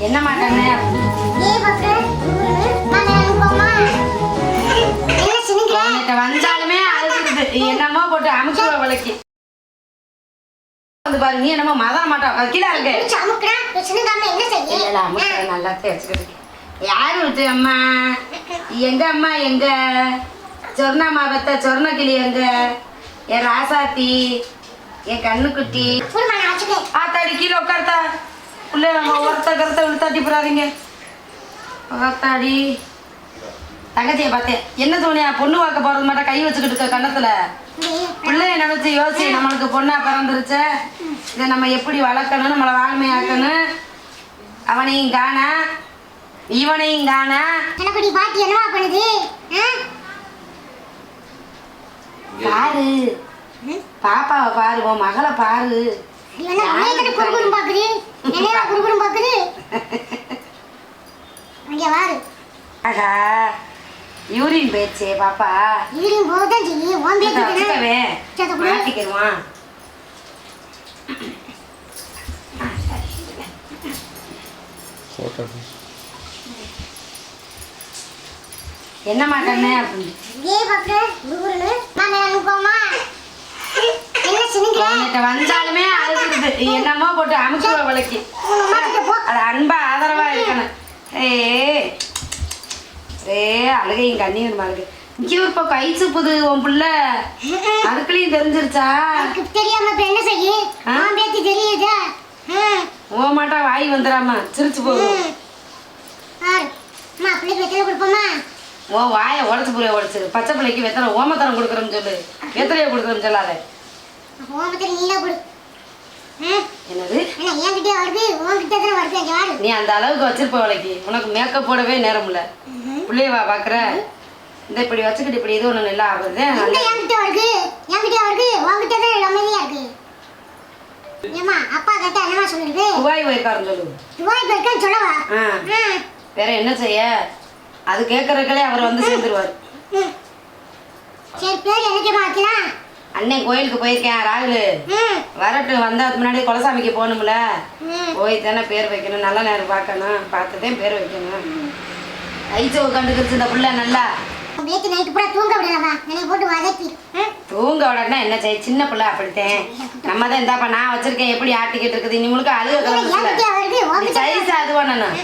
என்ன உன்கிட்ட வந்தாலுமே அழுகுறது என்னமோ போட்டு அமுக்குவ விளக்கி வந்து பாரு நீ என்னமோ மதம் மாட்டோம் கீழே இருக்கு நல்லா தேய்ச்சிக்கிட்டு யாரு விட்டு அம்மா? எங்க அம்மா எங்க? சொர்ணா மாபத்த சொர்ண கிளி எங்க? என் ராசாத்தி என் கண்ணுக்குட்டி. ஆத்தாடி கீழே உள்ள நம்ம ஒருத்த கருத்த விழுத்தாட்டி போறாதீங்க ஆத்தாடி தங்கச்சியை பார்த்தேன். என்ன தோணியா பொண்ணு பார்க்க போறது மட்டும் கை வச்சுக்கிட்டு இருக்க கன்னத்துல? பிள்ளைய நினைச்சு யோசி நம்மளுக்கு பொண்ணா பிறந்துருச்சு. இதை நம்ம எப்படி வளர்க்கணும் நம்மளை வாழ்மையாக்கணும்? அவனையும் காணா. இவனையும் காணா. எனக்கு பாட்டி என்னவா பண்ணுது? பாரு. பாப்பாவை பாரு உன் மகளை பாரு. என்ன உன்னைய குறுகுறும் பாக்குது இங்க வாரு. ஆகா யூரின் போயிடுச்சே பாப்பா. ஈரிங் போதான் செய்யும் ஓம் பேச்சு குடு. என்ன மாட்டேன்னு அப்படின்னு ஏய் பக்கு குறுகுறுனு நான் அனுப்போமா என்ன சினிக்கிற உன்கிட்ட வந்தாலுமே அழுகுறது என்னமோ போட்டு அமுக்குவ விளக்கி. அது அன்பா ஆதரவா இருக்கணும். ஏ ஏ அழுகையும் கண்ணீர் இருக்கு இங்கே இப்போ கை சுப்புது உன் புள்ள. அதுக்குள்ளேயும் தெரிஞ்சிருச்சா? தெரியாம இப்ப என்ன செய்ய? பேச்சு தெரியுதா? ஓ மாட்டா வாய் வந்துடாம சிரிச்சு போகும் ஓ வாயை உடச்சு புரிய உடச்சு பச்சை பிள்ளைக்கு வெத்தலை ஓமத்தரம் கொடுக்குறோம்னு சொல்லு. வெத்தலையை கொடுக்குறோம்னு சொல்லாத. ஓமத்தில் நீல கொடு. என்னது? என்கிட்ட வருது உன்கிட்ட தானே வருது நீ அந்த அளவுக்கு வச்சிருப்ப விலைக்கு உனக்கு மேக்கப் போடவே நேரம் இல்ல பிள்ளைய வா பாக்குற. இந்த இப்படி வச்சுக்கிட்டு இப்படி இது ஒண்ணு நல்லா ஆகுது. என்கிட்ட வருது என்கிட்ட வருது உன்கிட்ட தான் அமைதியா இருக்கு. ஏமா அப்பா கேட்டா என்னமா சொல்லுது துபாய் போயிருக்காருன்னு சொல்லு. துபாய் போயிருக்கேன்னு சொல்லவா? வேற என்ன செய்ய? அது கேட்கறதுக்களே அவர் வந்து சேர்ந்துருவார். சரி பேர் என்னைக்குமா வைக்கலாம்? அண்ணன் கோயிலுக்கு போயிருக்கேன் ராகுல். ம். வரட்டும் வந்தா அதுக்கு முன்னாடி குலசாமிக்கு போகணும்ல. போய் தானே பேர் வைக்கணும் நல்ல நேரம் பார்க்கணும். பார்த்துதான் பேர் வைக்கணும். ஐச்சோ கண்டுக்கிச்சு இந்த புள்ள நல்லா. நேற்று நைட்டு பூரா தூங்க விடலவா என்னை போட்டு வதக்கி. ம். தூங்க உடனே என்ன செய்ய? சின்ன பிள்ளை அப்படித்தேன். நம்ம தான் இந்தாப்பா நான் வச்சிருக்கேன் எப்படி ஆட்டிக்கிட்டு இருக்குது? நீ முழுக்க அழுக உன்கிட்ட சைஸ் அது பண்ணணும்.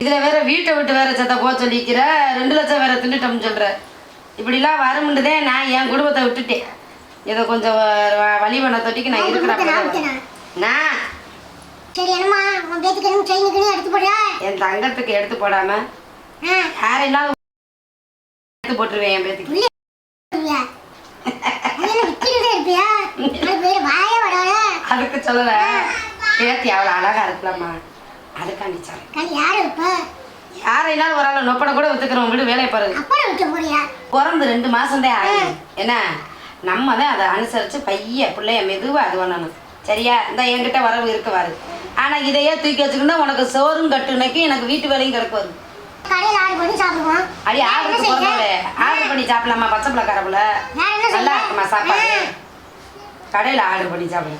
இதுல வேற வீட்டை விட்டு வேற சத்த போக சொல்லிக்கிற ரெண்டு லட்சம் வேற தின்னுட்டோம்னு சொல்ற. இப்படிலாம் வருமுண்டுதே நான் என் குடும்பத்தை விட்டுட்டேன். இதை கொஞ்சம் வழி பண்ண தொட்டிக்கு நான் குடும்பத்தை நான். சரி என்னம்மா உன் பேத்துக்கு என்ன செயினுக்குன்னு எடுத்து போடுறா? என் தங்கத்துக்கு எடுத்து போடாம ஆ. யாரெல்லாம் எடுத்து போட்டுருவேன் என் பேத்துக்கு அதுக்கு சொல்லல. பேத்தி அவ்வளோ அழகா இருக்கலாமா அதுக்காண்டி கண் யாரு இப்ப? யாரையினாலும் ஒரு ஆள் நொப்பனை கூட வித்துக்கிறோம் வீடு வேலையை பாரு அப்பட விற்க போறியா? பிறந்து ரெண்டு மாசம்தான் ஆகுது. என்ன? நம்ம தான் அதை அனுசரிச்சு பைய பிள்ளைய மெதுவா அது பண்ணணும். சரியா? இந்த என்கிட்ட வரவு இருக்கு வாரு ஆனா இதையே தூக்கி வச்சுக்கிட்டா உனக்கு சோறும் கட்டுனைக்கு எனக்கு வீட்டு வேலையும் கிடக்கு வருது அடி ஆர்டர்? போடுறே ஆர்டர் பண்ணி சாப்பிடலாமா? பச்சை பிள்ளைக்காரப்புல வேற என்ன நல்லா? இருக்குமா சாப்பாடு? கடையில் ஆர்டர் பண்ணி சாப்பிடு.